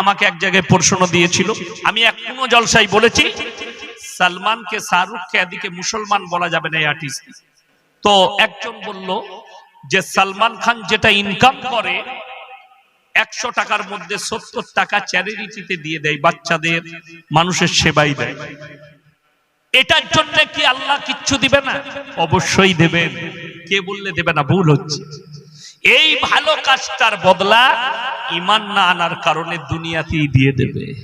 আমাকে এক জায়গায় প্রশ্ন দিয়েছিল। আমি এক কোনো জলসাই বলেছি, সালমানকে শাহরুখকে এদিকে মুসলমান বলা যাবে না এই আর্টিস্ট তো একজন বলল যে সালমান খান যেটা ইনকাম করে, একশো টাকার মধ্যে সত্তর টাকা চ্যারিটিতে দিয়ে দেয়, বাচ্চাদের মানুষের সেবাই দেয়। এটার জন্য কি আল্লাহ কিচ্ছু দিবে না? অবশ্যই দেবেন। কে বললে দেবে না? ভুল হচ্ছে। এই ভালো কাজটার বদলা ইমান না আনার কারণে দুনিয়াতেই দিয়ে দেবে।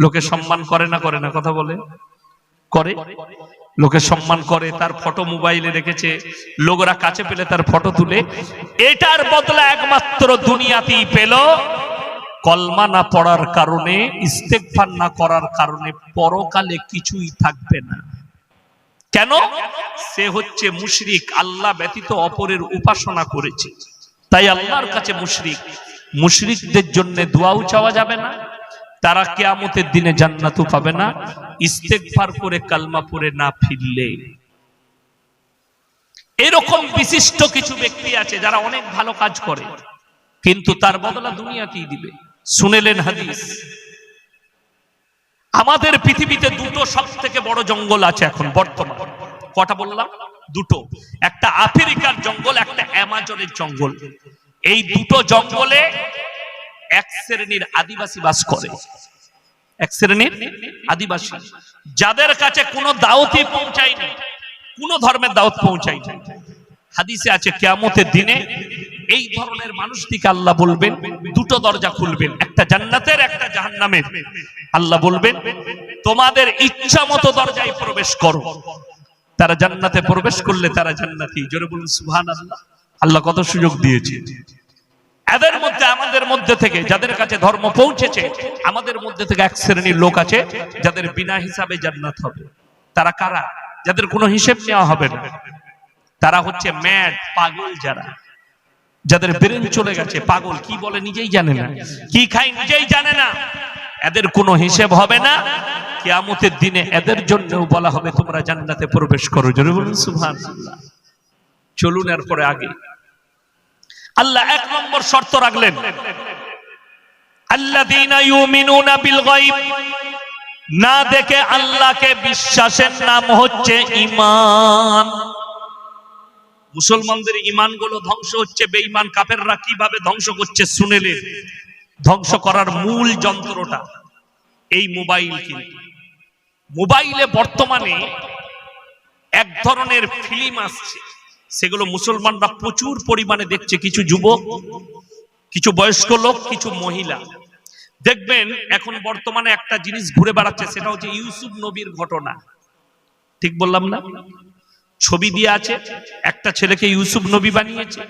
লোকে সম্মান করে না করে না, কথা বলে? করে? লোকে সম্মান করে, তার ফটো মোবাইলে রেখেছে, লোকরা কাছে পেলে তার ফটো তুলে। এটার বদলা একমাত্র দুনিয়াতেই পেল কলমা না পড়ার কারণে ইস্তেকফার না করার কারণে, পরকালে কিছুই থাকবে না। কেন? সে হচ্ছে মুশরিক, আল্লাহ ব্যতীত অপরের উপাসনা করেছে। তাই আল্লাহর কাছে মুশরিক। মুশরিকদের জন্য দোয়াও চাওয়া যাবে না, তারা কেয়ামতের দিনে জান্নাতও পাবে না ইস্তেকফার করে কালমা পড়ে না ফিরলে। এরকম বিশিষ্ট কিছু ব্যক্তি আছে যারা অনেক ভালো কাজ করে, কিন্তু তার বদলা দুনিয়াতেই দিবে। শুনেলেন হাদিস আমাদের পৃথিবীতে দুটো সব থেকে বড় জঙ্গল আছে এখন, বর্তমান। কটা বললাম? দুটো। একটা আফ্রিকার জঙ্গল, একটা অ্যামাজনের জঙ্গল। এই দুটো জঙ্গলে এক শ্রেণির আদিবাসী বাস করে। এক শ্রেণির আদিবাসী। যাদের কাছে কোনো দাওয়াতই পৌঁছায়নি, কোন ধর্মের দাওয়াত পৌঁছায়নি। হাদিসে আছে, কেয়ামতের দিনে এই ধরনের মানুষটিকে আল্লাহ বলবেন, দুটো দরজা খুলবেন, একটা জান্নাতের, একটা জাহান্নামের। আল্লাহ বলবেন, তোমাদের ইচ্ছা মতো দরজায় প্রবেশ করো। তারা জান্নাতে প্রবেশ করলে তারা জান্নাতি। জোরে বলুন সুবহান আল্লাহ আল্লাহ কত সুযোগ দিয়েছে। এদের মধ্যে, আমাদের মধ্যে থেকে, যাদের কাছে ধর্ম পৌঁছেছে, আমাদের মধ্যে থেকে এক শ্রেণির লোক আছে, যাদের বিনা হিসাবে জান্নাত হবে। তারা কারা? যাদের কোনো হিসেব নেওয়া হবে না। তারা হচ্ছে ম্যাড পাগল যারা। যাদের ব্রেন চলে গেছে, পাগল। কি বলে নিজেই জানে না। কি খায় নিজেই জানে না। এদের কোনো হিসেব হবে না। কিয়ামতের দিনে এদের জন্যও বলা হবে, তোমরা জান্নাতে প্রবেশ করো। জোরে বলুন, সুবহানাল্লাহ। চলুন এরপরে আগে। আল্লাহ এক নম্বর শর্ত রাখলেন। আল্লাযীনা ইউমিনুনা বিল গায়ব। না দেখে আল্লাহকে বিশ্বাসের নাম হচ্ছে ঈমান। মুসলমানদের ঈমানগুলো ধ্বংস হচ্ছে, বেঈমান কাফেররা কীভাবে ধ্বংস করছে শুনেলেন ধ্বংস করার মূল যন্ত্রটা এই মোবাইল কিন্তু। মোবাইলে বর্তমানে এক ধরনের ফিল্ম আসছে, সেগুলো মুসলমানরা প্রচুর পরিমাণে দেখছে। কিছু যুবক, কিছু বয়স্ক লোক, কিছু মহিলা। দেখবেন, এখন বর্তমানে একটা জিনিস ঘুরে বেড়াচ্ছে, সেটা হচ্ছে ইউসুফ নবীর ঘটনা। ঠিক বললাম না? ছবি দিয়ে আছে, একটা ছেলেকে ইউসুফ নবী বানিয়েছে,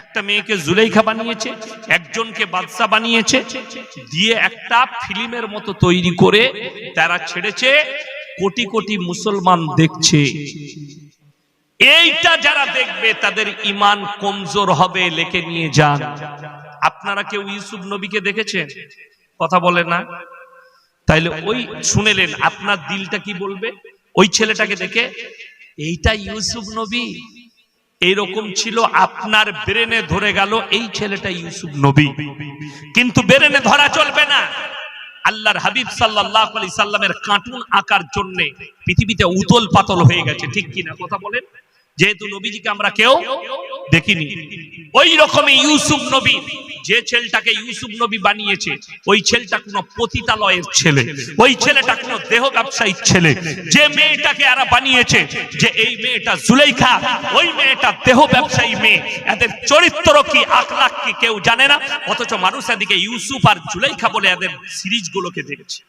একটা মেয়েকে জুলেইখা বানিয়েছে, একজনকে বাদশা বানিয়েছে, দিয়ে একটা ফিল্মের মতো তৈরি করে তারা ছেড়েছে, কোটি কোটি মুসলমান দেখছে। এইটা যারা দেখবে, তাদের ইমান কমজোর হবে, লেখে নিয়ে যান। আপনারা কেউ ইউসুফ নবীকে দেখেছেন? কথা বলে না? তাইলে ওই শুনেলেন, আপনার দিলটা কি বলবে? ওই ছেলেটাকে দেখে এইটা ইউসুফ নবী। এইরকম ছিল, আপনার ব্রেনে ধরে গেল, এই ছেলেটা ইউসুফ নবী। কিন্তু ব্রেনে ধরা চলবে না। আল্লাহর হাবিব সাল্লাহ আলি সাল্লামের কার্টুন আঁকার জন্যে পৃথিবীতে উতল পাতল হয়ে গেছে, ঠিক কিনা কথা বলেন? যেহেতু নবীজিকে আমরা কেউ দেখিনি। ওই রকমই ইউসুফ নবী, যে ছেলেটাকে ইউসুফ নবী বানিয়েছে, ওই ছেলেটা কোনো পতিতালয়ের ছেলে। ওই ছেলেটা কোনো দেহ ব্যবসায়ীর ছেলে। যে মেয়েটাকে এরা বানিয়েছে, যে এই মেয়েটা জুলেইখা, ওই মেয়েটা দেহ ব্যবসায়ী মেয়ে। এদের চরিত্র কি, আখলাখ কি কেউ জানে না? অথচ মানুষ এদিকে ইউসুফ আর জুলেইখা বলে এদের সিরিজগুলোকে দেখেছে।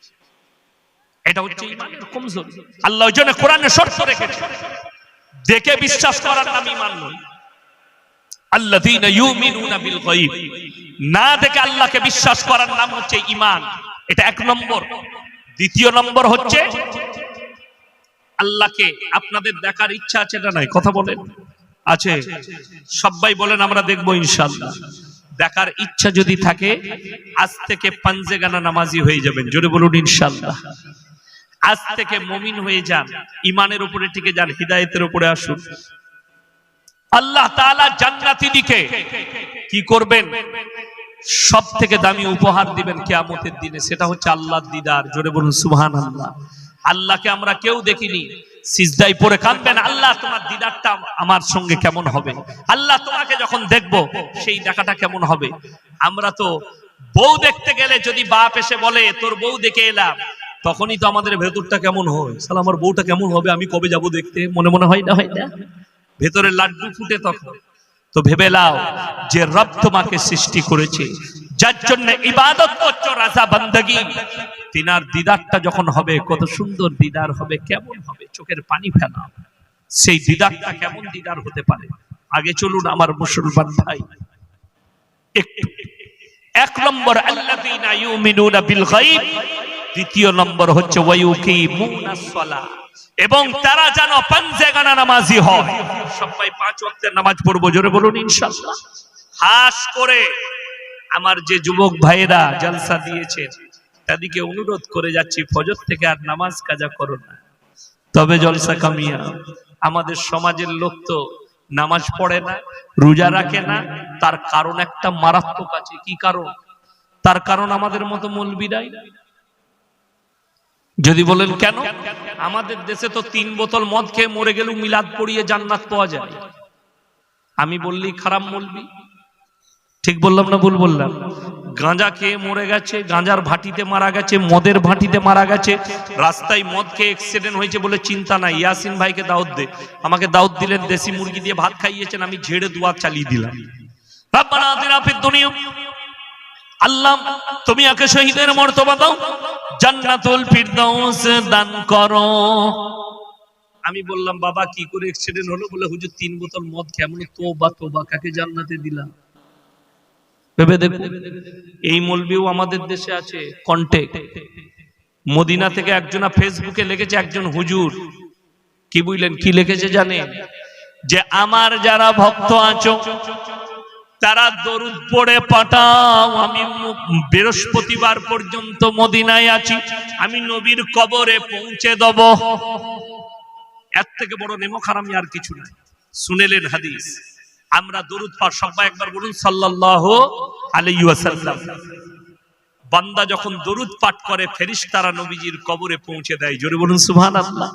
এটা হচ্ছে ইমানের কমজোরি। আল্লাহ ওই জন্য কোরআনে শর্ত রেখেছে। দেখে বিশ্বাস করার নাম ইমান না দেখে আল্লাহকে বিশ্বাস করার নাম হচ্ছে ঈমান। এটা এক নম্বর। দ্বিতীয় নম্বর হচ্ছে আল্লাহকে আপনাদের দেখার ইচ্ছা আছে না নাই? কথা বলেন। আছে। সবাই বলেন, আমরা দেখব ইনশাআল্লাহ। দেখার ইচ্ছা যদি থাকে, আজ থেকে পাঞ্জে গানা নামাজি হয়ে যাবেন। জোরে বলুন ইনশাআল্লাহ। আজ থেকে মমিন হয়ে যান ইমানের উপরে টিকে যান, হিদায়তের উপরে আসুন। আল্লাহ জান্নাতি দিকে কি করবেন? সব থেকে দামি উপহার দিবেন কেয়ামতের দিনে, সেটা হচ্ছে আল্লাহর দিদার। জোরে বলুন সুবহান আল্লাহ আল্লাহকে আমরা কেউ দেখিনি। সিজদাই পরে কাঁদবেন, আল্লাহ তোমার দিদারটা আমার সঙ্গে কেমন হবে? আল্লাহ তোমাকে যখন দেখব, সেই দেখাটা কেমন হবে? আমরা তো বউ দেখতে গেলে যদি বাপ এসে বলে, তোর বউ দেখে এলাম। তখনই তো আমাদের ভেতরটা কেমন হয়? সালা আমার বউটা কেমন হবে? আমি কবে যাব দেখতে? মনে মনে হয় না? হয় না? ভেতরে লাড্ডু ফুটে তখন। তো ভেবে লাও যে রব তোমাকে সৃষ্টি করেছে। যার জন্য ইবাদত করছ রাজা বান্দগি। তিনার দিদারটা যখন হবে, কত সুন্দর দিদার হবে, কেমন হবে? চোখের পানি ফেলা। সেই দিদারটা কেমন দিদার হতে পারে? আগে চলুন আমার মুসলমান ভাই। এক নম্বর ইউমিনুনা বিল গায়ব। দ্বিতীয় নম্বর হচ্ছে এবং তারা যেন পাঞ্জেগানা নামাজি হয়। সবাই পাঁচ ওয়াক্তের নামাজ পড়ব, জোরে বলুন ইনশাআল্লাহ। হাস করে আমার যে যুবক ভাইয়েরা জলসা দিয়েছে, তাদেরকে অনুরোধ করে যাচ্ছি, ফজর থেকে আর নামাজ কাজা করো না। তবে জলসা কামিয়া, আমাদের সমাজের লোক তো নামাজ পড়ে না, রোজা রাখে না, তার কারণ একটা মারাত্মক আছে। কি কারণ? তার কারণ আমাদের মতো মলবিরাই। যদি বলেন কেন? আমাদের দেশে তো তিন বোতল মদ খেয়ে মরে গেলেও মিলাদ পড়িয়ে জান্নাত পাওয়া যায়। আমি বললি খারাপ মলবি ঠিক বললাম না ভুল বললাম? গাঁজা খেয়ে মরে গেছে গাঁজার ভাটিতে মারা গেছে মদের ভাটিতে মারা গেছে রাস্তায় মদ খেয়ে অ্যাক্সিডেন্ট হয়েছে বলে চিন্তা নাই। ইয়াসিন ভাইকে দাওয়াত দে। আমাকে দাওয়াত দিলেন দেশি মুরগি দিয়ে ভাত খাইয়েছেন আমি ঝেড়ে দুয়া চালিয়ে দিলাম। আল্লাহ, তুমি আকে শহীদের মর্তবা দাও। জান্নাতুল ফিরদাউস দান করো। আমি বললাম, বাবা, কি করে অ্যাক্সিডেন্ট হলো? বলে, হুজুর, তিন বোতল মদ কেমন তোবা তোবা, কাকে জান্নাতে দিলাম? ভেবে দেখুন এই মলবিও আমাদের দেশে আছে কন্টেক্ট মদিনা থেকে একজনা ফেসবুকে লিখেছে, একজন হুজুর, কি বুঝলেন, কি লিখেছে জানেন? যে, আমার যারা ভক্ত আছো তারা দরুদ পড়ে, পাঠাও। আমি বৃহস্পতিবার পর্যন্ত মদিনায় আছি। আমি নবীর কবরে পৌঁছে দেব। এর থেকে বড় নেমখার আমি আর কিছু নাই। শুনেলেন হাদিস। আমরা দরুদ পাঠ সবাই একবার বলুন, সাল্লাল্লাহু আলাইহি ওয়াসাল্লাম। বান্দা যখন দরুদ পাঠ করে ফেরিস ফেরেশতারা নবীজির কবরে পৌঁছে দেয়। জোরে বলুন, সুবহানাল্লাহ।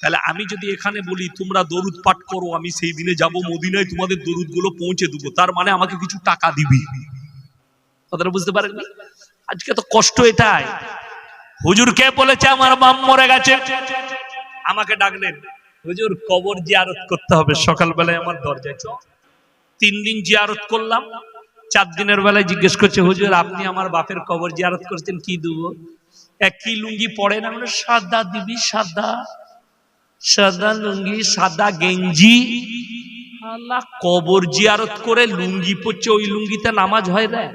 তাহলে আমি যদি এখানে বলি, তোমরা দরুদ পাঠ করো, আমি সেই দিনে যাব মদিনায়, তোমাদের দরুদগুলো পৌঁছে দেবো। তার মানে আমাকে কিছু টাকা দিবি। কথাটা বুঝতে পারেননি আজকে তো কষ্ট এটাই। হুজুর কে বলেছে, আমার বাম মরে গেছে আমাকে ডাকলেন, হুজুর, কবর জিয়ারত করতে হবে। সকালবেলায় আমার দরজায় তিন দিন জিয়ারত করলাম। চার দিনের বেলায় জিজ্ঞেস করছে, হুজুর, আপনি আমার বাপের কবর জিয়ারত করছেন, কি দেবো? এক কি লুঙ্গি পরে না মানে সাদা দিবি, সাদা। সাদা লুঙ্গি সাদা গেঞ্জি। আল্লাহ। কবর জিয়ারত করে লুঙ্গি পরছে ওই লুঙ্গিতে নামাজ হয় না।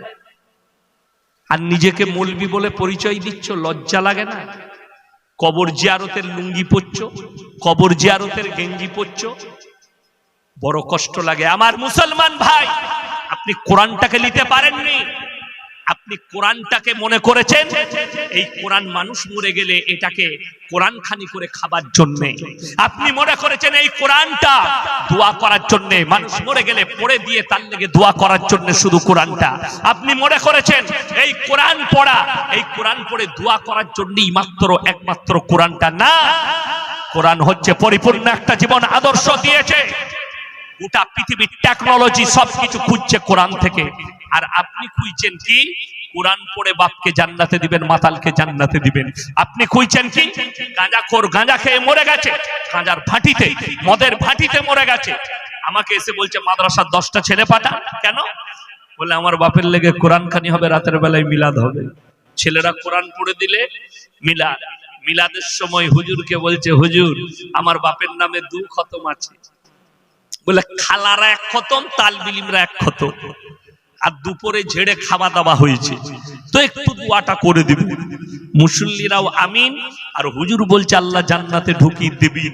আর নিজেকে মলবি বলে পরিচয় দিচ্ছ লজ্জা লাগে না। কবর জিয়ারতের লুঙ্গি পরছ কবর জিয়ারতের গেঞ্জি পরছ। বড় কষ্ট লাগে। আমার মুসলমান ভাই আপনি কোরআনটাকে নিতে পারেননি? আপনি কোরআনটাকে মনে করেছেন? এই কোরআন মানুষ মরে গেলে এটাকে কোরআন খানি করে খাবার জন্য। আপনি মনে করেছেন এই কোরআনটা দোয়া করার জন্য? মানুষ মরে গেলে পড়ে দিয়ে তার লেগে দোয়া করার জন্য শুধু কোরআনটা। আপনি মনে করেছেন এই কোরআন পড়া, এই কোরআন পড়ে দোয়া করার জন্যই মাত্র, একমাত্র কোরআনটা না? কোরআন হচ্ছে পরিপূর্ণ একটা জীবন আদর্শ দিয়েছে। গোটা পৃথিবীর টেকনোলজি সবকিছু খুঁজছে কোরআন থেকে। আর আপনি খুঁজছেন কি? কোরআন পড়ে বাপকে জান্নাতে দিবেন, মাতালকে জান্নাতে দিবেন। আপনি খুঁজছেন কি? গাঁজা খোর গাঁজা খেয়ে মরে গেছে, গাঁজার ভাটিতে, মদের ভাটিতে মরে গেছে। আমাকে এসে বলছে, মাদ্রাসার দশটা ছেলে পাঠা কেন? বলে, আমার বাপের লেগে কোরআন খানি হবে, রাতের বেলায় মিলাদ হবে। ছেলেরা কোরআন পড়ে দিলে, মিলাদ। মিলাদের সময় হুজুরকে বলছে, হুজুর, আমার বাপের নামে দু খতম আছে। বলে, খালারা এক খতম, তালবিলিমরা এক খতম। আর দুপুরে ঝেড়ে খাওয়া দাওয়া হয়েছে। তো একটু দোয়াটা করে দিবি। মুসল্লিরাও আমিন, আর হুজুর বলছে, আল্লাহ জান্নাতে ঢুকিয়ে দিবি।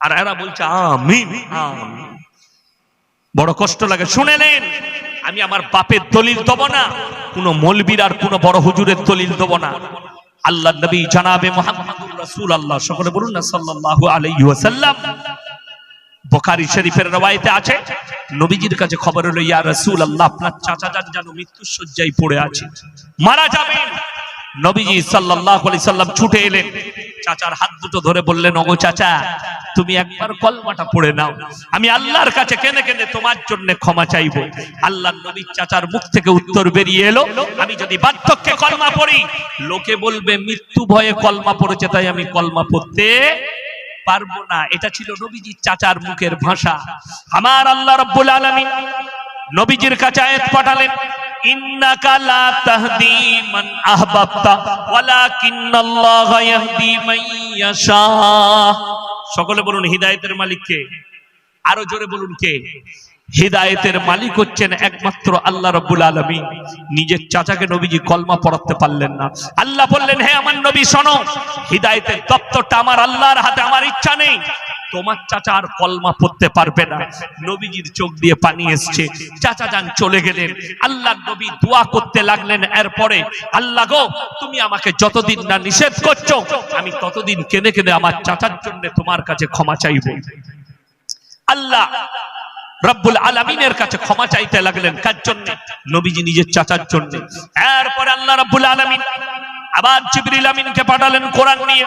আর এরা বলছে, আমিন। বড় কষ্ট লাগে। শুনে নেন, আমি আমার বাপের দলিল দেবো না, কোনো মলবির আর কোনো বড় হুজুরের দলিল দেবো না। আল্লাহ নবী জানাবে মোহাম্মদুর রাসূল আল্লাহ সকলে বলুন না সাল্লাল্লাহু আলাইহি ওয়াসাল্লাম। বোখারি শরীফের রবাইতে আছে। নবীজির কাছে খবর হলো, ইয়া রাসূল আল্লাহ আপনার চাচা যান যেন মৃত্যুর শয্যায় পড়ে আছে, মারা যাবেন নবীজি সাল্লাল্লাহু আলাইহি সাল্লাম ছুটে এলেন। চাচার হাত দুটো ধরে বললেন, ওগো চাচা, তুমি একবার কলমাটা পড়ে নাও। আমি আল্লাহর কাছে কেনে কেনে তোমার জন্য ক্ষমা চাইব। আল্লাহর নবীর চাচার মুখ থেকে উত্তর বেরিয়ে এলো, আমি যদি বার্ধক্যে কলমা পড়ি, লোকে বলবে, মৃত্যু ভয়ে কলমা পড়েছে, তাই আমি কলমা পড়তে পারব না। এটা ছিল নবীজির চাচার মুখের ভাষা। আমার আল্লাহ রব্বুল আলমিন নবীজির কাছে আয়াত পাঠালেন সকলে বলুন, হিদায়াতের মালিক কে আরও জোরে বলুন, কে? হিদায়েতের মালিক হচ্ছেন একমাত্র আল্লাহ রব্বুল আলমী নিজের চাচাকে নবীজি কলমা পড়াতে পারলেন না। আল্লাহ বললেন, হে আমার নবী, শোনো, হিদায়েতের দপ্তরটা আমার আল্লাহর হাতে, আমার ইচ্ছা নেই। তোমার চাচা আর কলমা পড়তে পারবে না। নবীজির চোখ দিয়ে পানি এসছে। চাচা যান, চলে গেলেন। আল্লাহ নবী দোয়া করতে লাগলেন। এরপরে, আল্লাহ গো, তুমি আমাকে যতদিন না নিষেধ করছ, আমি ততদিন কেনে কেনে আমার চাচার জন্য তোমার কাছে ক্ষমা চাইব। আল্লাহ রব্বুল আলামিনের কাছে ক্ষমা চাইতে লাগলেন। কার জন্য? নবীজি নিজের চাচার জন্য। এরপরে আল্লাহ রব্বুল আলামিন আবার জিবরিল আমিনকে পাঠালেন কোরআন নিয়ে।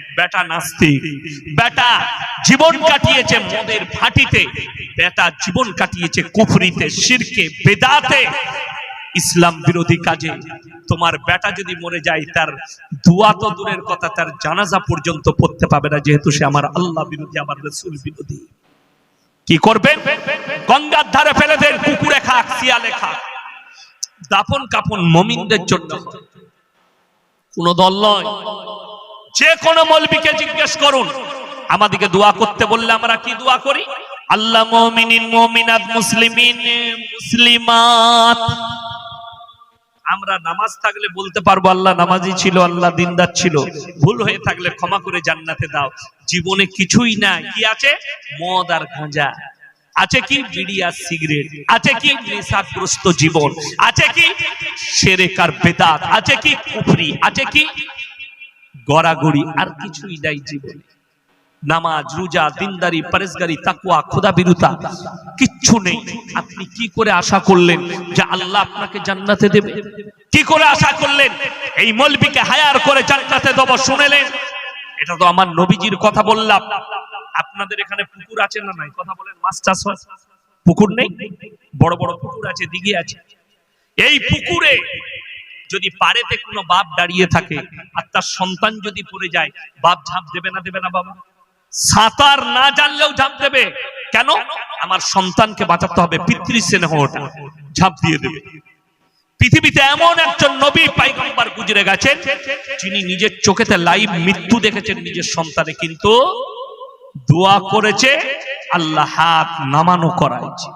বেটা নাস্তিক, বেটা জীবন কাটিয়েছে মদের ভাটিতে বেটা জীবন কাটিয়েছে কুফরিতে, শিরকে, বেদাতে। ইসলাম বিরোধী কাজে তোমার বেটা যদি মরে যায়, তার দুয়া তো দূরের কথা, তার জানাজা পর্যন্ত পড়তে পাবে না, যেহেতু সে আমার আল্লাহ বিরোধী, আমার রসুল বিরোধী। কি করবেন গঙ্গার ধারে ফেলে দেন, কুকুরে খাক, শিয়ালে খাক। দাপন কাপন মমিনদের জন্য। কোন দল নয়। যে কোনো মলবিকে জিজ্ঞেস করুন। আমাদেরকে দোয়া করতে বললে আমরা কি দোয়া করি? আল্লাহ মুমিনিন, মুমিনাত, মুসলিমিন, মুসলিমাত। আমরা নামাজ থাকলে বলতে পারব আল্লাহ নামাজি ছিল, আল্লাহ দিনদার ছিল। ভুল হয়ে থাকলে ক্ষমা করে জান্নাতে দাও। জীবনে কিছুই না কি আছে? মদ আর গাঁজা। আছে কি? বিড়ি আর সিগারেট। আছে কি? নেশাগ্রস্ত জীবন। আছে কি? সেরেক আর বেদাত। আছে কি? কুফরি। আছে কি? গড়াগড়ি আর কিছুই নাই জীবনে। নামাজ, রোজা, দিনদারি, পরেশগারি তাকুয়া খোদা বিরুতা কিচ্ছু নেই। আপনি কি করে আশা করলেন যে আল্লাহ আপনাকে জান্নাতে দেবে? কি করে আশা করলেন? এই মলবিকে হায়ার করে জান্নাতে দেবো শুনেলেন? এটা তো আমার নবীজির কথা বললাম। আপনাদের এখানে পুকুর আছে না নাই? কথা বলেন, মাছ চাষ হয়? পুকুর নেই? বড় বড় পুকুর আছে, দিঘি আছে। এই পুকুরে যদি পারেতে কোনো বাপ দাঁড়িয়ে থাকে আর তার সন্তান যদি পড়ে যায়, বাপ ঝাঁপ দেবে না দেবে না বাবা? সাঁতার না জানলেও ঝাঁপ দেবে। কেন? আমার সন্তানকে বাঁচাতে হবে পিতৃ স্নেহটা। ঝাঁপ দিয়ে দেবে। পৃথিবীতে এমন একজন নবী পাইগম্বার গুজরে গেছেন, যিনি নিজের চোখেতে লাইভ মৃত্যু দেখেছেন নিজের সন্তানে, কিন্তু দোয়া করেছে, আল্লাহ হাত নামানো করাইছে।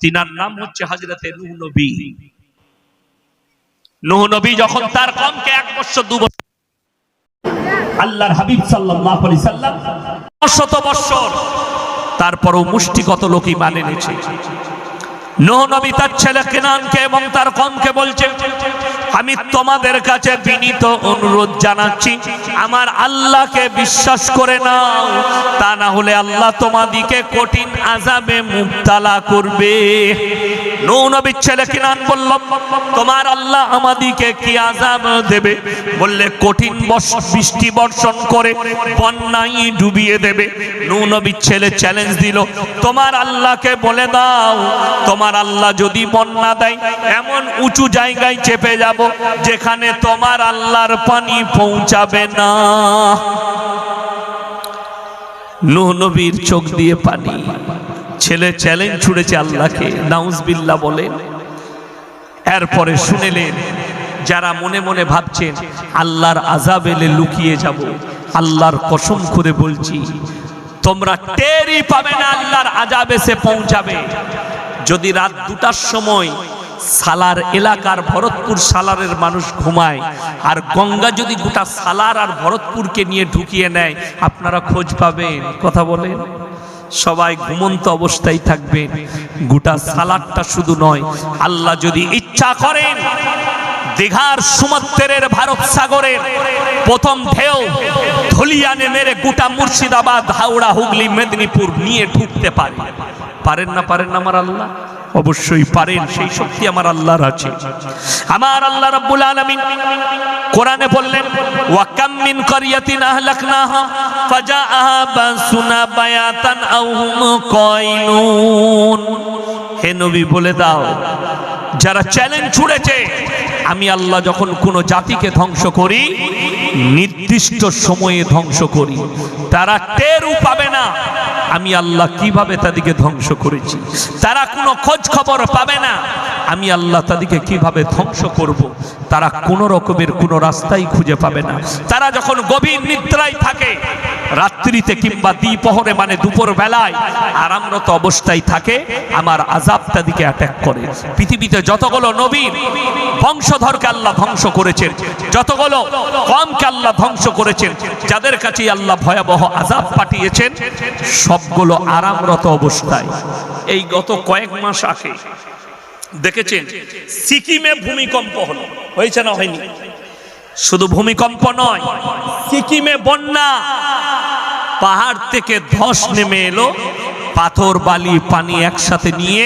তিনার নাম হচ্ছে হাজরতে নবী। নূহ নবী যখন তার কমকে এক বছর, দু বছর আল্লাহর হাবিব সাল্লাল্লাহু আলাইহি সাল্লাম, শত বছর তারপরও মুষ্টিগত লোকই মানে নিয়েছে। নবী তার ছেলে কেনানকে এবং তার কমকে বলছে, আমি তোমাদের কাছে বিনীত অনুরোধ জানাচ্ছি, আমার আল্লাহকে বিশ্বাস করে নাও, তা না হলে আল্লাহ তোমাদিকে কঠিন আজাবে মুক্তালা করবে। ছেলে কিনান বলল, তোমার আল্লাহ আমাদিকে কি আজাব দেবে? বললে, কঠিন বৃষ্টি বর্ষণ করে বন্যাই ডুবিয়ে দেবে। নবীর ছেলে চ্যালেঞ্জ দিল, তোমার আল্লাহকে বলে দাও, তোমার আল্লাহ যদি বন্যা দেয়, এমন উঁচু জায়গায় চেপে যাব যেখানে তোমার আল্লাহর পানি পৌঁছাবে না। নূহ নবীর চোখ দিয়ে পানি। ছেলে চ্যালেঞ্জ ছুড়েছে আল্লাহকে, নাউজবিল্লাহ বলেন এরপরে শুনেলেন, যারা মনে মনে ভাবছেন, আল্লাহর আজাব এলে লুকিয়ে যাব, আল্লাহর কসম করে বলছি, তোমরা টেরই পাবে না আল্লাহর আজাব এসে পৌঁছাবে। যদি রাত দুটার সময় সালার এলাকার ভরতপুর সালারের মানুষ ঘুমায়, আর গঙ্গা যদি গোটা সালার আর ভরতপুরকে নিয়ে ঢুকিয়ে নেয়, আপনারা খোঁজ পাবেন। কথা বলেন। সবাই ঘুমন্ত অবস্থায় থাকবেন। গোটা সালারটা শুধু নয়, আল্লাহ যদি ইচ্ছা করেন, দীঘার সমুদ্রের ভারত সাগরের প্রথম ঢেউ ধলিয়ানে মেরে গোটা মুর্শিদাবাদ, হাওড়া, হুগলি, মেদিনীপুর নিয়ে ঢুকতে পারে। পারেন না পারেন না আমার আল্লাহ? অবশ্যই পারেন, সেই শক্তি আমার আল্লাহর আছে। আমার আল্লাহ রাব্বুল আলামিন কোরআনে বললেন, ওয়া কাম মিন কারিয়াতিন আহলাকনাহা ফাজাআহা বাসুনা বায়াতান আও হুম কাইলুন হে নবী, বলে দাও, যারা চ্যালেঞ্জ ছুড়েছে, আমি আল্লাহ যখন কোনো জাতিকে ধ্বংস করি, নির্দিষ্ট সময়ে ধ্বংস করি, তারা টেরও পাবে না। আমি আল্লাহ কীভাবে তাদেরকে ধ্বংস করেছি? তারা কোনো খোঁজ খবর পাবে না। আমি আল্লাহ তাদেরকে কীভাবে ধ্বংস করব। তারা কোনো রকমের কোনো রাস্তাই খুঁজে পাবে না। তারা যখন গভীর নিদ্রায় থাকে রাত্রিতে কিংবা দ্বিপহরে মানে দুপুর বেলায় আরামরত অবস্থায় থাকে, আমার আজাব তাদেরকে অ্যাটাক করে। পৃথিবীতে যতগুলো নবীর বংশধরকে আল্লাহ ধ্বংস করেছেন, যতগুলো কমকে আল্লাহ ধ্বংস করেছেন, যাদের কাছে আল্লাহ ভয়াবহ আজাব পাঠিয়েছেন, সবগুলো আরামরত অবস্থায়। এই গত কয়েক মাস আগে দেখেছেন, সিকিমে ভূমিকম্প হলো, হয়েছে না হয়নি? শুধু ভূমিকম্প নয়, সিকিমে বন্যা। পাহাড় থেকে ধস নেমে এলো, পাথর, বালি, পানি একসাথে নিয়ে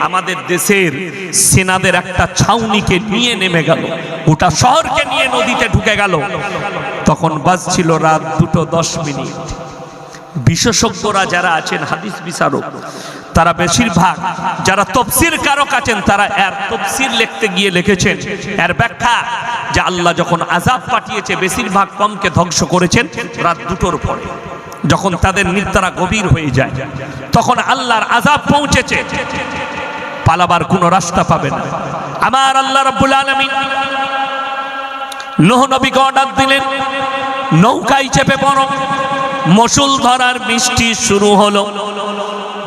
আমাদের দেশের সেনাদের একটা ছাউনিকে নিয়ে নেমে গেল। গোটা শহরকে নিয়ে নদীতে ঢুকে গেল। তখন বাজছিল রাত দুটো দশ মিনিট। বিশেষজ্ঞরা যারা আছেন, হাদিস বিচারক তারা বেশিরভাগ যারা তফসির কারক আছেন, তারা এর তফসির লিখতে গিয়ে লিখেছেন। এর ব্যাখ্যা যে আল্লাহ যখন আজাব পাঠিয়েছে, বেশিরভাগ কমকে ধ্বংস করেছেন রাত দুটোর পরে। যখন তাদের নিদ্রা গভীর হয়ে যায়, তখন আল্লাহর আজাব পৌঁছেছে। পালাবার কোনো রাস্তা পাবে না। আমার আল্লাহ রাব্বুল আলামিন নোহ নবীকে অর্ডার দিলেন, নৌকায় চেপে পড়ো। মসুল ধরার বৃষ্টি শুরু হলো।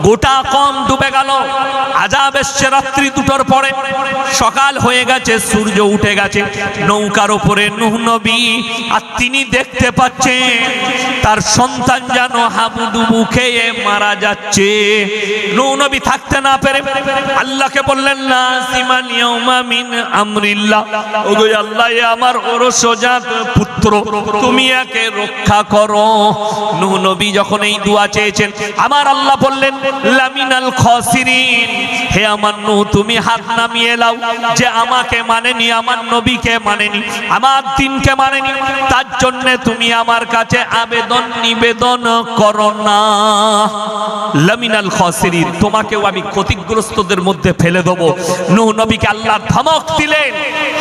গোটা কম ডুবে গেল। আজাব এসছে রাত্রি দুটোর পরে। সকাল হয়ে গেছে, সূর্য উঠে গেছে। নৌকার ওপরে নবী, আর তিনি দেখতে পাচ্ছেন, তার সন্তান যেন হাবুডুবু খেয়ে মারা যাচ্ছে। নবী থাকতে না পেরে আল্লাহকে বললেন না সিমান ইয়াউমা মিন আমরিল্লাহ। ওগো আল্লাহ আমার ওরসজাত পুত্র, তুমি একে রক্ষা করো। নবী যখন এই দোয়া চেয়েছেন, আমার আল্লাহ বললেন লামিনাল খসিরিন। হে আমার নূহ তুমি হাত নামিয়ে লাও যে আমাকে মানেনি, আমার নবীকে মানেনি, আমার দিনকে মানেনি। তার জন্য তুমি আমার কাছে আবেদন, নিবেদন করো না। লামিনাল খসিরিন, তোমাকেও আমি ক্ষতিগ্রস্তদের মধ্যে ফেলে দেবো। নূহ নবীকে আল্লাহ ধমক দিলেন।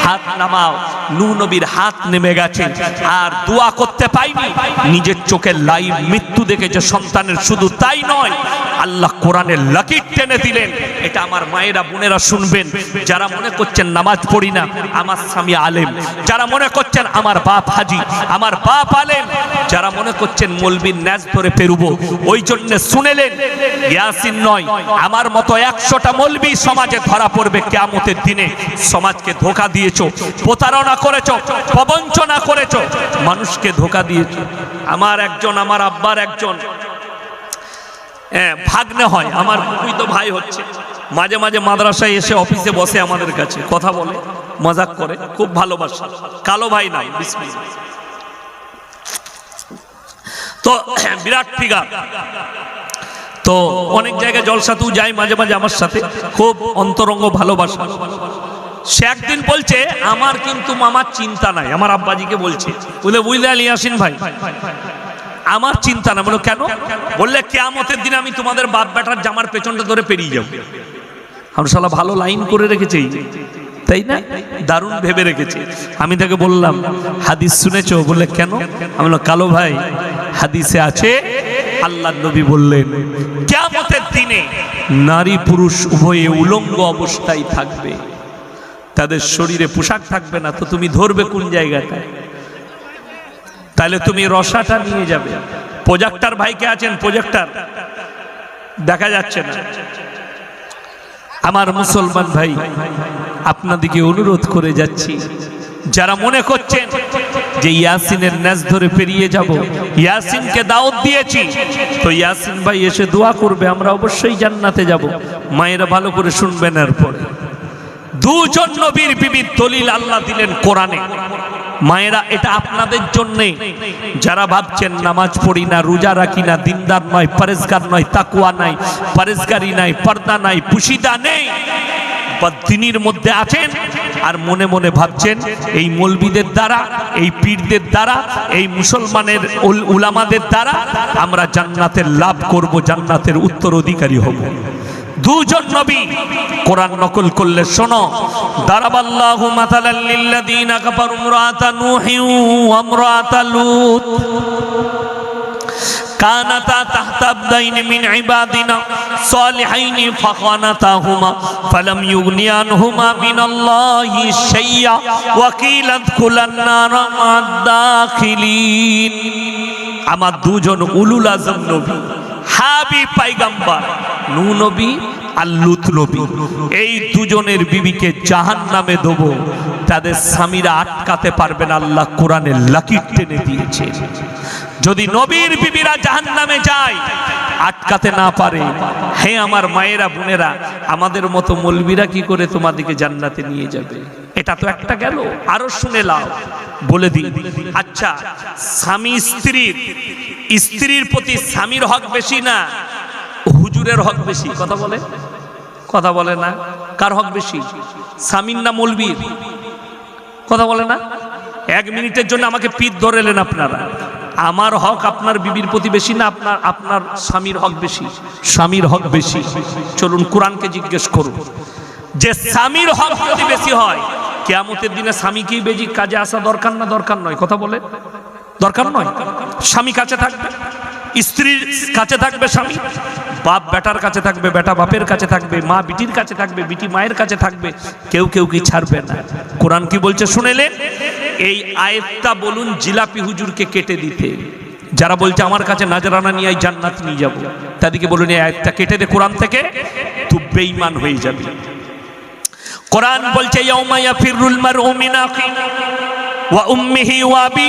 হাত নামাও। নূহ নবীর হাত নেমে গেছে। আর দোয়া করতে পাইনি। নিজের চোখে লাইভ মৃত্যু দেখেছে সন্তানের। শুধু তাই নয়, আল্লাহ কোরআনের লাকির টেনে দিলেন। এটা আমার মায়েরা, বোনেরা শুনবেন। যারা মনে করছেন নামাজ পড়ি না, আমার স্বামী আলেম। যারা মনে করছেন আমার বাপ হাজি, আমার বাপ আলেম। যারা মনে করছেন মলবির ন্যাজ ধরে পেরুবো, ওই জন্য শুনেলেন, ইয়াসিন নয়, আমার মতো একশোটা মলবি সমাজে ধরা পড়বে কেয়ামতের দিনে। সমাজকে ধোকা দিয়েছ, প্রতারণা করেছ, প্রবঞ্চনা করেছ, মানুষকে ধোকা দিয়েছ। আমার একজন, আমার আব্বার একজন হ্যাঁ ভাগ্নে হয়। আমার খুবই তো ভাই হচ্ছে। মাঝে মাঝে মাদ্রাসায় এসে অফিসে বসে আমাদের কাছে। কথা বলে, মজাক করে, খুব ভালোবাসে। কালো ভাই নাই তো, বিরাট ফিগার। তো, অনেক জায়গায় জলসাতেও যাই মাঝে মাঝে আমার সাথে। খুব অন্তরঙ্গ ভালোবাসা। সে একদিন বলছে, আমার কিন্তু মামার চিন্তা নাই। আমার আব্বাজিকে বলছে বুঝলে বুঝলে আলী আসিন ভাই আমার চিন্তা না, বলো কেন? বললে কেয়ামতের দিন আমি তোমাদের বাপ বেটার জামার পেছনটা ধরে পেরিয়ে যাব। আমরা শালা ভালো লাইন করে রেখেছি, তাই না? দারুণ ভেবে রেখেছে। আমি তাকে বললাম, হাদিস শুনেছো? বললে, কেন? আমি কালো ভাই, হাদিসে আছে আল্লাহ নবী বললেন, কেয়ামতের দিনে নারী পুরুষ উভয়ে উলঙ্গ অবস্থায় থাকবে। তাদের শরীরে পোশাক থাকবে না, তো তুমি ধরবে কোন জায়গাটায়? তাহলে তুমি রসাটা নিয়ে যাবে। প্রজেক্টার ভাইকে আছেন? প্রজেক্টার। দেখা যাচ্ছে না। আমার মুসলমান ভাই, আপনাদিকে অনুরোধ করে যাচ্ছি। যারা মনে করছেন যে ইয়াসিনের ন্যাস ধরে পেরিয়ে যাব, ইয়াসিনকে দাওয়াত দিয়েছি, তো ইয়াসিন ভাই এসে দোয়া করবে, আমরা অবশ্যই জান্নাতে যাব। মায়েরা ভালো করে শুনবেন এরপরে। দুজন নবীর বিবির দলিল আল্লাহ দিলেন কোরআনে। মায়েরা, এটা আপনাদের জন্যে। যারা ভাবছেন নামাজ পড়ি না, রোজা রাখি না, দিনদার নয় পরেজগার নয় তাকুয়া নাই পরেজগারি নাই, পর্দা নাই, পুশিদা নেই। বা দিনের মধ্যে আছেন আর মনে মনে ভাবছেন, এই মলবিদের দ্বারা, এই পীরদের দ্বারা, এই মুসলমানের উল- উলামাদের দ্বারা আমরা জান্নাতের লাভ করব, জান্নাতের উত্তরাধিকারী হব। দুজন নবী কোরআন নকল করলে শোনো, দারাবাল্লাহু মাতালাল লিল্লাযীনা কাফারু মুরাতা নূহিউ ওয়া মুরাতা লূত। কানাতা তাহতা আবদাইনি মিন ইবাদিনা সালিহাইনি ফাখানাতাহুমা ফালাম ইউগনিয়ানহুমা মিনাল্লাহি শাইয়া ওয়া কিলা আদখুলান নারা মা'আদ দাখিলিন আমার দুজন উলুল আজম নবী হাবি পাইগাম্বার, নূ নবী আর লুত নবী এই দুজনের বিবিকে জাহান নামে দেবো। তাদের স্বামীরা আটকাতে পারবে না, আল্লাহ কোরআনের লাকির টেনে দিয়েছে। যদি নবীর বিবিরা জাহান নামে যায়, আটকাতে না পারে, হে আমার মায়েরা, বোনেরা, আমাদের মতো মলবিরা কি করে তোমাদেরকে জান্নাতে নিয়ে যাবে? এটা তো একটা গেল। আরও শুনে লাও, বলে দিই। আচ্ছা স্বামী স্ত্রীর স্ত্রীর প্রতি স্বামীর হক বেশি না? হুজুরের হক বেশি। কথা বলে? কথা বলে না। কার হক বেশি? স্বামীর না মলবির? কথা বলে না? এক মিনিটের জন্য আমাকে পিঠ ধরেলেন আপনারা। আমার হক আপনার বিবির প্রতি বেশি না আপনার আপনার স্বামীর হক বেশি? স্বামীর হক বেশি। চলুন কোরআনকে জিজ্ঞেস করুন। যে স্বামীর হক যদি বেশি হয়, কেয়ামতের দিনে স্বামীকেই বেজি কাজে আসা দরকার না দরকার নয়? কথা বলে। দরকার নয়? স্বামী কাছে থাকবে? স্ত্রীর কাছে থাকবে স্বামী? বাপ বেটার কাছে থাকবে, বেটা বাপের কাছে থাকবে, মা বিটির কাছে থাকবে, বিটি মায়ের কাছে থাকবে, কেউ কেউ কি ছাড়বে না। কোরআন কি বলছে শুনেলে? এই আয়াতটা বলুন জিলাপি হুজুরকে কেটে দিতে। যারা বলছে আমার কাছে নাজরানা নিয়ে জান্নাত নিয়ে যাব। তাদেরকে বলুন এই আয়াতটা কেটে দে কোরআন থেকে তুই বেঈমান হয়ে যাবে। কোরআন বলছে, ইয়াউমা ইয়াফিরুল মারউ মিন আখি ওয়া উম্মিহি ওয়া আবি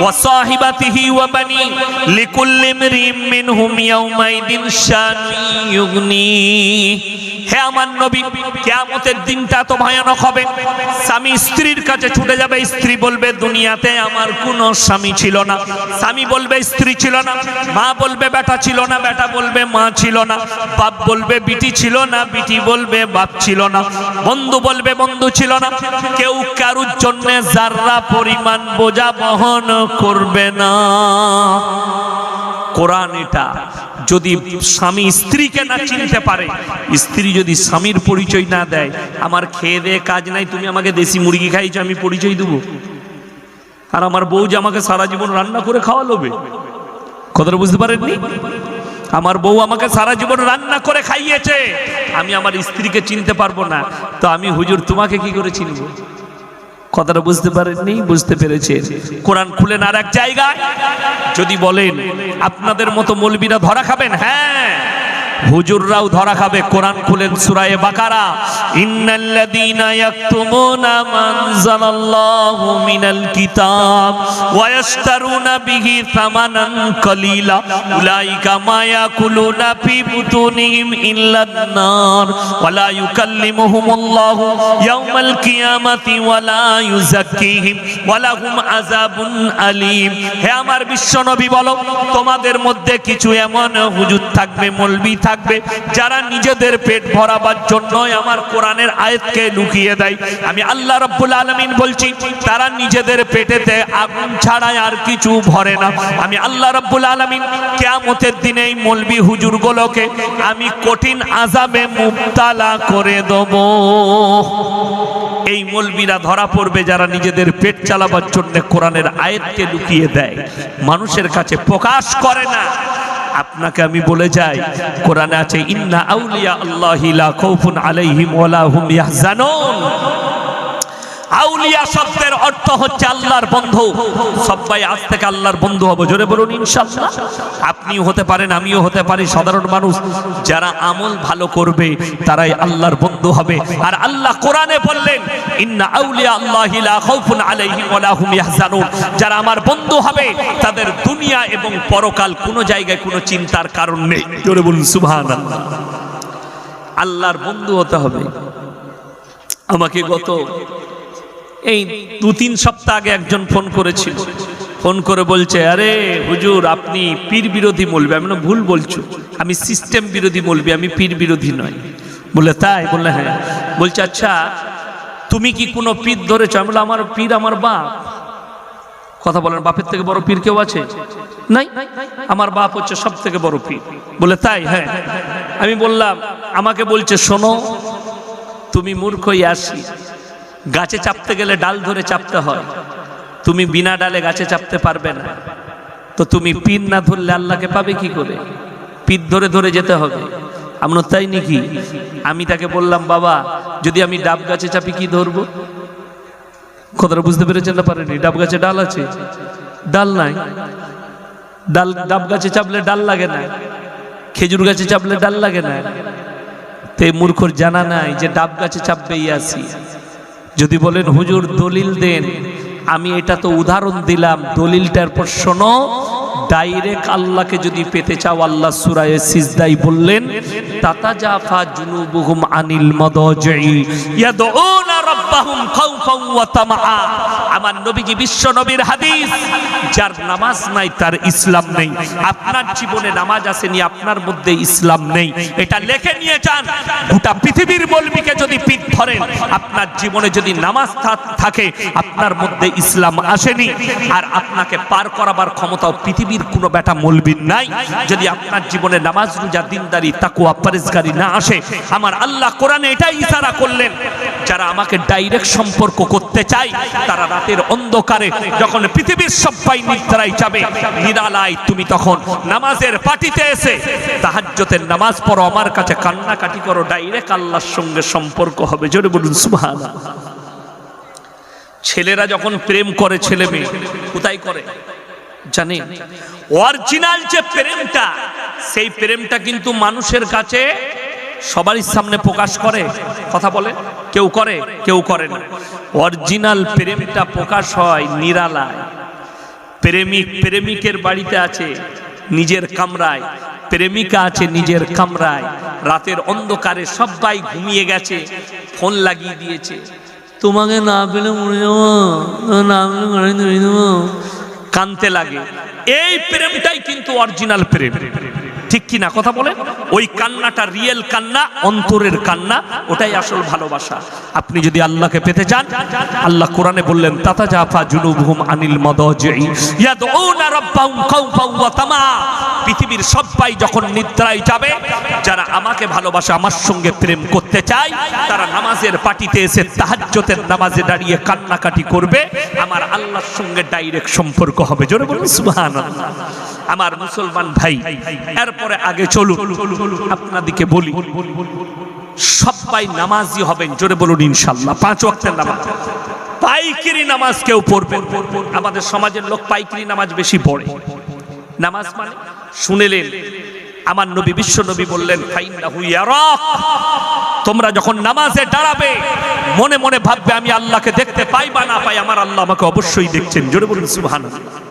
ওয়া সাহিবাতিহি ওয়া বানি লিকুল্লি হে আমার নবী, কিয়ামতের দিনটা তো ভয়ানক হবে। স্বামী স্ত্রীর কাছে ছুটে যাবে, স্ত্রী বলবে, দুনিয়াতে আমার কোনো স্বামী ছিল না। স্বামী বলবে, স্ত্রী ছিল না। মা বলবে, বেটা ছিল না। বেটা বলবে, মা ছিল না। বাপ বলবে, বিটি ছিল না। বিটি বলবে, বাপ ছিল না। বন্ধু বলবে, বন্ধু ছিল না। কেউ কারুর জন্য যাররা পরিমাণ বোঝা বহন করবে না। কোরআন এটা যদি স্বামী স্ত্রীকে না চিনতে পারে, স্ত্রী যদি স্বামীর পরিচয় না দেয়, আমার খেয়ে দেয়ে কাজ নাই, তুমি আমাকে দেশি মুরগি খাইছো আমি পরিচয় দেবো। আর আমার বউ যে আমাকে সারা জীবন রান্না করে খাওয়া লোবে কথাটা বুঝতে পারেননি? আমার বউ আমাকে সারা জীবন রান্না করে খাইয়েছে, আমি আমার স্ত্রীকে চিনতে পারব না। তো আমি হুজুর তোমাকে কি করে চিনবো? কথাটা বুঝতে পারেননি, বুঝতে পেরেছেন। কোরআন খুলেন আর এক জায়গায়। যদি বলেন, আপনাদের মতো মলবিরা ধরা খাবেন? হ্যাঁ। হুজুররাও ধরা খাবে। কোরআন খুলেন সুরায়ে বাকারা। ইন্নাল্লাযীনা ইয়াকতুমুনা মানজালাল্লাহু মিনাল কিতাব ওয়া ইয়াশতারুনা বিহি সামানান কলিলা। উলাইকা মা ইয়াকুলুনা ফি বুতুনিহিম ইল্লান নার ওয়া লা ইউকাল্লিমুহুমুল্লাহু ইয়াওমাল কিয়ামাতি ওয়া লা ইউযাক্কিহিম ওয়া লাহুম আযাবুন আলীম। হে আমার বিশ্বনবী বলো, তোমাদের মধ্যে কিছু এমন হুজুর থাকবে, মলবি থাকবে যারা নিজেদের পেট ভরাবার জন্যই আমার কোরআনের আয়াতকে লুকিয়ে দেয়। আমি আল্লাহ রাব্বুল আলামিন বলছি, তারা নিজেদের পেটেতে আগুন ছাড়াই আর কিছু ভরে না। আমি আল্লাহ রাব্বুল আলামিন কিয়ামতের দিনে এই মলবি হুজুরগুলোকে আমি কঠিন আযাবে মুবতালা করে দেব। এই মলবিরা ধরা পড়বে যারা নিজেদের পেট চালাবার জন্য কোরআনের আয়াতকে লুকিয়ে দেয়। মানুষের কাছে প্রকাশ করে না। আপনাকে আমি বলে যাই, কোরআনে আছে, ইন্না আউলিয়া আল্লাহি লা খাউফুন আলাইহিম ওয়ালা হুম ইয়াহজানুন। আউলিয়া শব্দের অর্থ হচ্ছে আল্লাহর বন্ধু। সবাই আজ থেকে আল্লাহর বন্ধু হব। জোরে বলুন, ইনশাআল্লাহ। আপনিও হতে পারেন, আমিও হতে পারি। সাধারণ মানুষ যারা আমল ভালো করবে, তারাই আল্লাহর বন্ধু হবে। আর আল্লাহ কোরআনে বললেন, ইন্না আউলিয়া আল্লাহি লা খাউফুন আলাইহিম ওয়া হুম ইয়াহজানুন। যারা আমার বন্ধু হবে, তাদের দুনিয়া এবং পরকাল কোনো জায়গায় কোনো চিন্তার কারণ নেই। জোরে বলুন, সুবহানাল্লাহ। আল্লাহর বন্ধু হতে হবে। আমাকে গত এই দু তিন সপ্তাহ আগে একজন ফোন করেছিল। ফোন করে বলছে আরে হুজুর আপনি পীর বিরোধী মলবি। আমি বললাম, ভুল বলছো। আমি সিস্টেম বিরোধী মলবি আমি পীর বিরোধী নয় বলে তাই? বললে হ্যাঁ। বলছে আচ্ছা তুমি কি কোনো পীর ধরেছ? আমি বললাম আমার পীর আমার বাপ। কথা বলেন বাপের থেকে বড় পীর কেউ আছে? নাই। আমার বাপ হচ্ছে সব থেকে বড় পীর। বলে তাই? হ্যাঁ। আমি বললাম আমাকে বলছে শোনো তুমি মূর্খই আসি গাছে চাপতে গেলে ডাল ধরে চাপতে হয়। তুমি বিনা ডালে গাছে চাপতে পারবে না। তো তুমি পিন না ধরলে আল্লাহকে পাবে কি করে? পীর ধরে ধরে যেতে হবে। আমরা তাই নাকি? আমি তাকে বললাম, বাবা, যদি আমি ডাব গাছে চাপি কি ধরবো? কথাটা বুঝতে পেরেছেন না পারেনি ডাব গাছে ডাল আছে? ডাল নাই। ডাল, ডাব গাছে চাপলে ডাল লাগে না। খেজুর গাছে চাপলে ডাল লাগে না। তো মূর্খর জানা নাই যে ডাব গাছে চাপবেই আসি। যদি বলেন হুজুর দলিল দেন। আমি এটা তো উদাহরণ দিলাম দলিলটার পর শোনো ডাইরেক্ট আল্লাহকে যদি পেতে চাও, আল্লাহ সুরায় সিজদাই বললেন তাতা জাফা জুনুবুহুম আনিল মাদাজি ইয়াদউনা রাব্বাহুম খাউফাও ওয়া তামআ। আমার নবীজি বিশ্ব নবীর হাদিস, যার নামাজ নাই, তার ইসলাম নেই। আপনার জীবনে নামাজ আসেনি, আপনার মধ্যে ইসলাম নেই। এটা লেখে নিয়ে যান। গোটা পৃথিবীর বলবিকে যদি পিঠ ধরেন, আপনার জীবনে যদি নামাজ থাকে, আপনার মধ্যে ইসলাম আসেনি। আর আপনাকে পার করাবার ক্ষমতাও পৃথিবীর কোনো বেটা মলবির নাই। যদি আপনার জীবনে নামাজ রোজা, দিনদারি তাকুয়া পরেজগারি না আসে, আমার আল্লাহ কোরআনে এটাই ইশারা করলেন, যারা আমাকে ডাইরেক্ট সম্পর্ক করতে চায়, তারা রাতের অন্ধকারে যখন পৃথিবীর সবাই নিদ্রায় যাবে, নিরালায় তুমি তখন নামাজের পাটিতে এসে তাহাজ্জতের নামাজ পড়ো, আমার কাছে কান্নাকাটি করো ডাইরেক্ট আল্লাহর সঙ্গে সম্পর্ক হবে। জোরে বলুন, সুবহানাল্লাহ। ছেলেরা যখন প্রেম করে, ছেলে মেয়ে, কোথায় করে? জানেন অরিজিনাল যে প্রেমটা, সেই প্রেমটা কিন্তু মানুষের কাছে সবারই সামনে প্রকাশ করে। কথা বলে? কেউ করে কেউ করে না। অরিজিনাল প্রেমটা প্রকাশ হয় নিরালায়। প্রেমিক প্রেমিকের বাড়িতে আছে নিজের কামরায়। প্রেমিকা আছে নিজের কামরায়। রাতের অন্ধকারে সবাই ঘুমিয়ে গেছে, ফোন লাগিয়ে দিয়েছে। তোমাকে না পেলে মরে যাব, না পেলে ঘরে ধরে দেবো। কানতে লাগে। এই প্রেমটাই কিন্তু অরিজিনাল প্রেম। ঠিক কি না কথা বলেন? ওই কান্নাটা রিয়েল কান্না, অন্তরের কান্না, ওটাই আসল ভালোবাসা। আপনি যদি আল্লাহকে পেতে চান, আল্লাহ কোরআনে বললেন তাতা জাফা জুনুবহুম আনিল মাদাজি ইয়াদউনা রাব্বাহুম খাউফাও ওয়া তামা। পৃথিবীর সবাই যখন নিদ্রায় যাবে, যারা আমাকে ভালোবাসে, আমার সঙ্গে প্রেম করতে চায়, তারা নামাজের পাটিতে এসে তাহাজ্জতের নামাজে দাঁড়িয়ে কান্নাকাটি করবে। আমার আল্লাহর সঙ্গে ডাইরেক্ট সম্পর্ক হবে। জোরে বলুন, সুবহানাল্লাহ। আমার মুসলমান ভাই, এরপরে আগে চলুন আপনাদিকে বলি। সবাই নামাজি হবেন, জোরে বলুন ইনশাল্লাহ, পাঁচ ওয়াক্তের নামাজ। পাইকিরি নামাজ কেউ পড়বে আমাদের সমাজের লোক পাইকিরি নামাজ বেশি পড়ে। নামাজ মানে শুনেলেন, আমার নবী, বিশ্ব নবী বললেন তোমরা যখন নামাজে দাঁড়াবে, মনে মনে ভাববে, আমি আল্লাহকে দেখতে পাই বা না পাই, আমার আল্লাহ আমাকে অবশ্যই দেখছেন। জোরে বলুন সুবহানাল্লাহ।